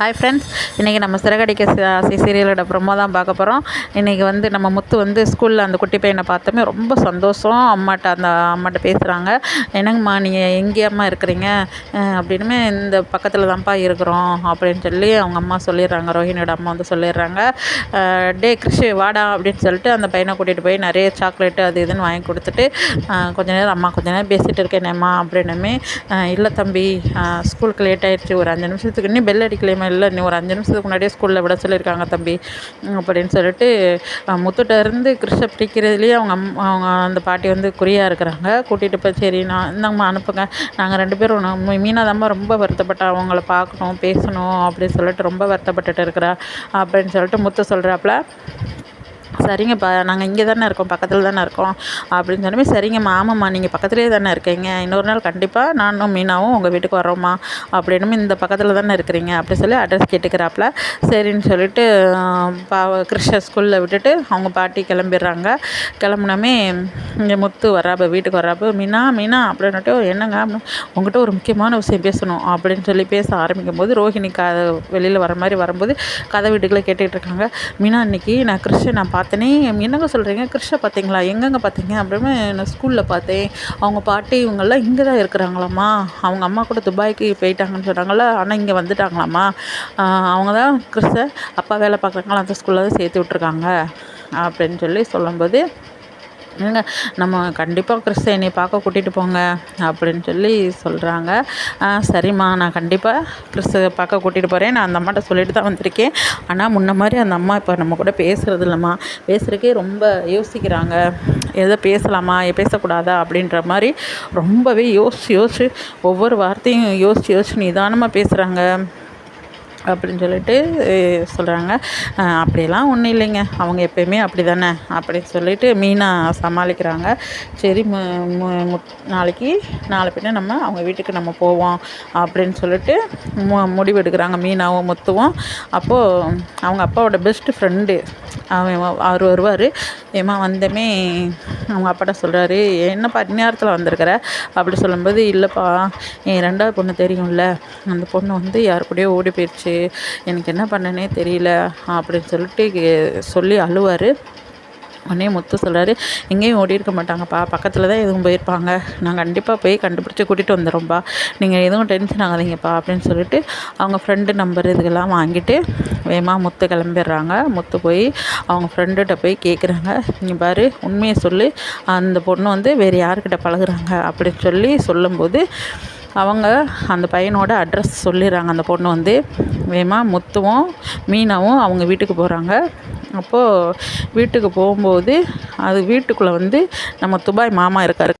Hi friends இன்றைக்கி நம்ம சிறகடிக்க ஆசை சீரியலோட ப்ரொமோ தான் பார்க்க போகிறோம் இன்றைக்கி வந்து நம்ம முத்து வந்து ஸ்கூலில் அந்த குட்டி பையனை பார்த்தோமே ரொம்ப சந்தோஷம். அம்மாட்ட அந்த அம்மாட்ட பேசுகிறாங்க என்னங்கம்மா நீங்கள் எங்கேயம்மா இருக்கிறீங்க? அப்படின்னுமே இந்த பக்கத்தில் தான்ப்பா இருக்கிறோம் அப்படின்னு சொல்லி அவங்க அம்மா சொல்லிடுறாங்க. ரோஹினியோட அம்மா வந்து சொல்லிடுறாங்க. டே கிருஷி வாடா அப்படின்னு சொல்லிட்டு அந்த பையனை கூட்டிகிட்டு போய் நிறைய சாக்லேட்டு அது இதுன்னு வாங்கி கொடுத்துட்டு கொஞ்ச நேரம் அம்மா கொஞ்ச நேரம் பேசிகிட்டு இருக்கேனேம்மா அப்படின்னுமே இல்லை தம்பி ஸ்கூலுக்கு லேட் ஆகிடுச்சு ஒரு அஞ்சு நிமிஷத்துக்கு இன்னும் பெல் அடிக்கலையுமா இல்லை இன்னும் ஒரு அஞ்சு நிமிஷத்துக்கு முன்னாடியே ஸ்கூலில் விட சொல்லியிருக்காங்க தம்பி. அப்படின்னு சொல்லிட்டு முத்துட்ட இருந்து கிருஷ்ண பிடிக்கிறதுலேயே அவங்க அம் அவங்க அந்த பாட்டி வந்து குறியாக இருக்கிறாங்க. கூட்டிகிட்டு போய் சரி நான் இந்தாங்கம்மா அனுப்புங்க. நாங்கள் ரெண்டு பேரும் மீனாதாம்மா ரொம்ப வருத்தப்பட்டா அவங்கள பார்க்கணும் பேசணும் அப்படின்னு சொல்லிட்டு ரொம்ப வருத்தப்பட்டுட்டு இருக்கிறா அப்படின்னு சொல்லிட்டு முத்து சொல்கிறாப்புல சரிங்கப்பா நாங்கள் இங்கே தானே இருக்கோம் பக்கத்தில் தானே இருக்கோம் அப்படின்னு சொன்னமே சரிங்கம்மா ஆமாம்மா நீங்கள் பக்கத்துலேயே தானே இருக்கீங்க இன்னொரு நாள் கண்டிப்பாக நானும் மீனாவும் உங்கள் வீட்டுக்கு வரோம்மா அப்படின்னு இந்த பக்கத்தில் தானே இருக்கிறீங்க அப்படி சொல்லி அட்ரஸ் கேட்டுக்கிறாப்புல சரின்னு சொல்லிட்டு பா கிருஷ்ண ஸ்கூலில் விட்டுட்டு அவங்க பாட்டி கிளம்பிடுறாங்க. கிளம்புனமே இங்கே முத்து வராப்ப வீட்டுக்கு வராப்ப மீனா மீனா அப்படின்னுட்டு என்னங்க உங்கள்கிட்ட ஒரு முக்கியமான விஷயம் பேசணும் அப்படின்னு சொல்லி பேச ஆரம்பிக்கும் போது ரோஹிணி க வெளியில் வர மாதிரி வரும்போது கதை வீட்டுக்குள்ளே கேட்டுக்கிட்டு இருக்காங்க. மீனா இன்றைக்கி நான் கிருஷ்ண நான் பார்த்து பார்த்தனே என்னங்க சொல்கிறீங்க கிருஷ்ண பார்த்தீங்களா? எங்கெங்க பார்த்தீங்க? அப்படின்னு நான் ஸ்கூலில் பார்த்தேன். அவங்க பாட்டி இவங்கெல்லாம் இங்கே தான் இருக்கிறாங்களாம்மா. அவங்க அம்மா கூட துபாய்க்கு போயிட்டாங்கன்னு சொன்னாங்களா ஆனால் இங்கே வந்துட்டாங்களாம்மா. அவங்க தான் கிறிஸ்த அப்பா வேலை பார்க்குறாங்களா அந்த ஸ்கூலில் தான் சேர்த்து விட்ருக்காங்க அப்படின்னு சொல்லி சொல்லும்போது ஏங்க நம்ம கண்டிப்பாக கிறிஸ்த பார்க்க கூட்டிகிட்டு போங்க அப்படின்னு சொல்லி சொல்கிறாங்க சரிம்மா நான் கண்டிப்பாக கிறிஸ்த பார்க்க கூட்டிகிட்டு போகிறேன் நான் அந்த அம்மாட்ட சொல்லிட்டு தான் வந்திருக்கேன். ஆனால் முன்ன மாதிரி அந்த அம்மா இப்போ நம்ம கூட பேசுகிறது இல்லைம்மா. பேசுகிறக்கே ரொம்ப யோசிக்கிறாங்க. எதை பேசலாமா? பேசக்கூடாதா? அப்படின்ற மாதிரி ரொம்பவே யோசிச்சு யோசிச்சு ஒவ்வொரு வார்த்தையும் யோசிச்சு யோசிச்சு நிதானமாக பேசுகிறாங்க அப்படின்னு சொல்லிட்டு சொல்கிறாங்க அப்படியெல்லாம் ஒன்றும் இல்லைங்க. அவங்க எப்பயுமே அப்படி தானே அப்படின்னு சொல்லிட்டு மீனா சமாளிக்கிறாங்க. சரி நாளைக்கு நாளை பின்ன நம்ம அவங்க வீட்டுக்கு நம்ம போவோம் அப்படின்னு சொல்லிட்டு மு முடிவு எடுக்கிறாங்க மீனாவும் முத்துவும். அப்போது அவங்க அப்பாவோட பெஸ்ட்டு ஃப்ரெண்டு அவன் அவர் வருவார். ஏமா வந்தமே அவங்க அப்பாட்ட சொல்கிறாரு என்னப்பா இந்நேரத்தில் வந்திருக்கிற? அப்படி சொல்லும்போது இல்லைப்பா என் ரெண்டாவது பொண்ணு தெரியும்ல. அந்த பொண்ணு வந்து யார் கூடயோ ஓடி போயிடுச்சு எனக்கு என்ன பண்ணனே தெரியல அப்படின்னு சொல்லிட்டு சொல்லி அழுவார். உடனே முத்து சொல்கிறாரு எங்கேயும் ஓடி இருக்க மாட்டாங்கப்பா. பக்கத்தில் தான் எதுவும் போயிருப்பாங்க. நாங்கள் கண்டிப்பாக போய் கண்டுபிடிச்சி கூட்டிகிட்டு வந்துடும்ப்பா நீங்கள் எதுவும் டென்ஷன் ஆகாதீங்கப்பா. அப்படின்னு சொல்லிட்டு அவங்க ஃப்ரெண்டு நம்பர் இதுக்கெல்லாம் வாங்கிட்டு வேகமாக முத்து கிளம்பிடுறாங்க. முத்து போய் அவங்க ஃப்ரெண்டுகிட்ட போய் கேட்குறாங்க நீ பாரு உண்மையை சொல்லி. அந்த பொண்ணு வந்து வேறு யாருக்கிட்ட பழகுறாங்க? அப்படின்னு சொல்லி சொல்லும்போது அவங்க அந்த பையனோட அட்ரஸ் சொல்லிடுறாங்க. அந்த பொண்ணு வந்து வேகமாக முத்துவும் மீனாவும் அவங்க வீட்டுக்கு போகிறாங்க அப்போது வீட்டுக்கு போகும்போது அது வீட்டுக்குள்ளே வந்து நம்ம துபாய் மாமா இருக்கார்.